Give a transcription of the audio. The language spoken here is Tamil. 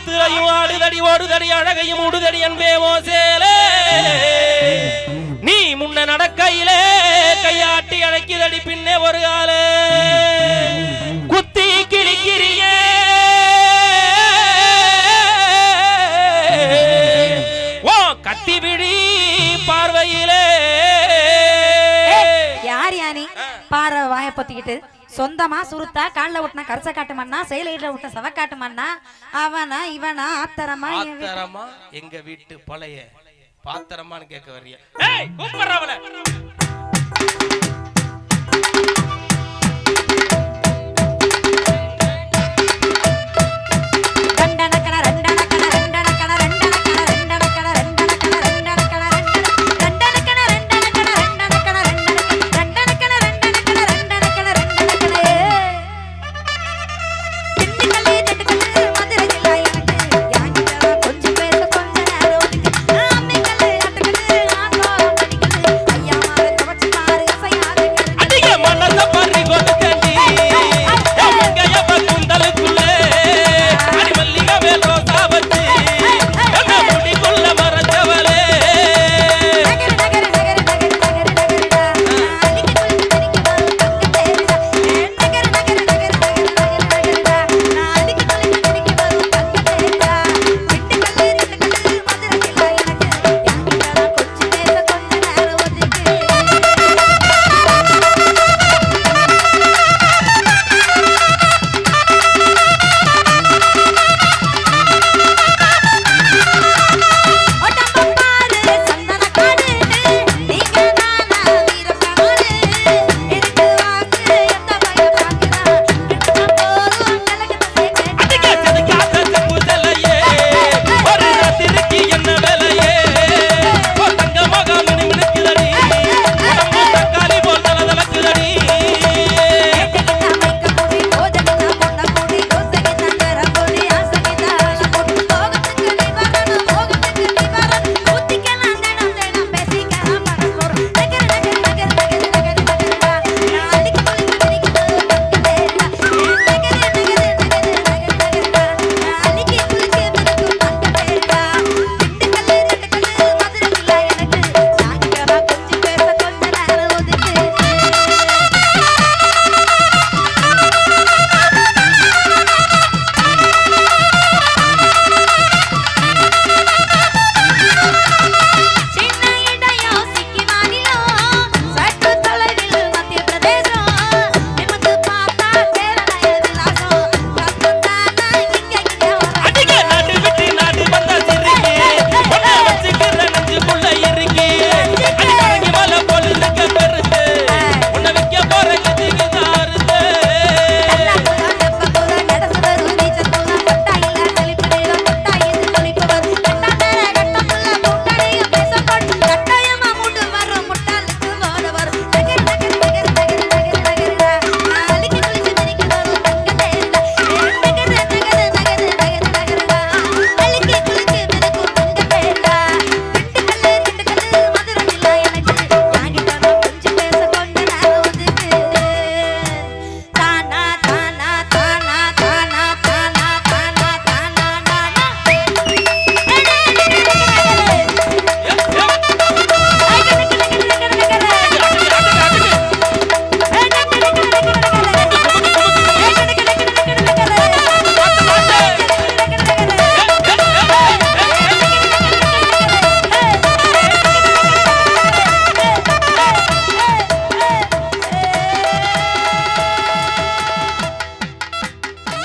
ஆத்துலையும் ஆடுதடி ஓடுதடி அழகையும் உடுதடி என்பே ஓ சேலே. நீ முன்ன நடக்கையிலே கையாட்டி அழைக்குதடி பின்னே ஒரு காலே குத்தி கிழிக்கிறியே. ஓ கத்தி விழி பார்வையிலே. யார் யானி? பாறை வாய பொத்திக்கிட்டு. சொந்தமா சுருத்தா கால்ல விட்டுனா கரச காட்டுமண்ணா செயலில விட்ட சவ காட்டுமண்ணா அவனா இவனா ஆத்தரமா பாத்திரமா எங்க வீட்டு பழைய பாத்திரமான்னு கேட்க வர்றிய ஏய் கூப்பிடுறவள